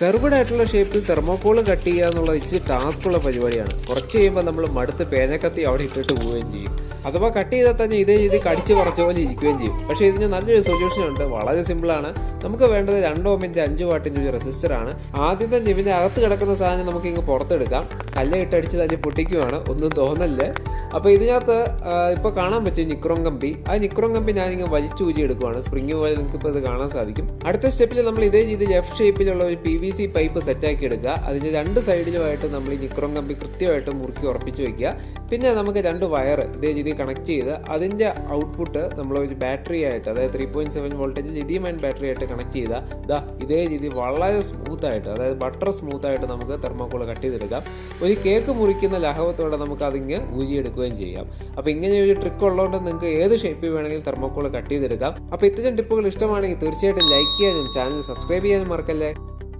Curved ആയിട്ടുള്ള ഷേപ്പിൽ thermocol cut ചെയ്യുക എന്നുള്ളത് ഇച്ചിരി ടാസ്ക് ഉള്ള പരിപാടിയാണ്. കുറച്ച് കഴിയുമ്പോൾ നമ്മൾ മടുത്ത് പേനക്കത്തി അവിടെ ഇട്ടിട്ട് പോവുകയും ചെയ്യും. അഥവാ കട്ട് ചെയ്താൽ തന്നെ ഇതേ രീതി കടിച്ച് കുറച്ച പോലെ ഇരിക്കുകയും ചെയ്യും. പക്ഷേ ഇതിന് നല്ലൊരു സൊല്യൂഷൻ ഉണ്ട്. വളരെ സിമ്പിളാണ് നമുക്ക് വേണ്ടത് രണ്ട് ഓമിന്റെ അഞ്ച് വാട്ടിന്റെ ഒരു റെസിസ്റ്റർ ആണ്. ആദ്യം തന്നെ ഇതിന്റെ അകത്ത് കിടക്കുന്ന സാധനം നമുക്ക് ഇങ്ങ് പുറത്തെടുക്കാം. കല്ല് ഇട്ടടിച്ച് തന്നെ പൊട്ടിക്കുവാണ്. ഒന്നും തോന്നല്ലേ? അപ്പോൾ ഇതിനകത്ത് ഇപ്പോൾ കാണാൻ പറ്റും നിക്രോം കമ്പി. ആ നിക്രോം കമ്പി ഞാനിങ്ങ് വലിച്ചൂരി എടുക്കുവാണ്. സ്പ്രിങ് പോലെ നിങ്ങൾക്ക് ഇപ്പോൾ ഇത് കാണാൻ സാധിക്കും. അടുത്ത സ്റ്റെപ്പിൽ നമ്മൾ ഇതേ രീതിയിൽ എഫ് ഷേപ്പിലുള്ള ഒരു പി വി സി പൈപ്പ് സെറ്റാക്കി എടുക്കുക. അതിന്റെ രണ്ട് സൈഡിലുമായിട്ട് നമ്മൾ ഈ നിക്രോം കമ്പി കൃത്യമായിട്ട് മുറുക്കി ഉറപ്പിച്ച് വെക്കുക. പിന്നെ നമുക്ക് രണ്ട് വയർ ഇതേ രീതിയിൽ കണക്ട് ചെയ്ത് അതിന്റെ ഔട്ട്പുട്ട് നമ്മൾ ഒരു ബാറ്ററി ആയിട്ട് അതായത് three point seven voltage lithium battery ആയിട്ട് കണക്ട് ചെയ്താൽ ദാ ഇതേ രീതി വളരെ സ്മൂത്ത് ആയിട്ട് അതായത് ബട്ടർ സ്മൂത്ത് ആയിട്ട് നമുക്ക് തെർമോക്കോൾ കട്ട് ചെയ്തെടുക്കാം. ഒരു കേക്ക് മുറിക്കുന്ന ലഹവത്തോടെ നമുക്ക് അതിങ്ങ് ഊരിയെടുക്കുകയും ചെയ്യാം. അപ്പോൾ ഇങ്ങനെ ഒരു ട്രിക്ക് ഉള്ളതുകൊണ്ട് നിങ്ങൾക്ക് ഏത് ഷേപ്പിൽ വേണമെങ്കിലും തെർമോക്കോൾ കട്ട് ചെയ്തെടുക്കാം. അപ്പോൾ ഇത്തരം ടിപ്പുകൾ ഇഷ്ടമാണെങ്കിൽ തീർച്ചയായിട്ടും ലൈക്ക് ചെയ്യാനും ചാനൽ സബ്സ്ക്രൈബ് ചെയ്യാനും മറക്കല്ലേ?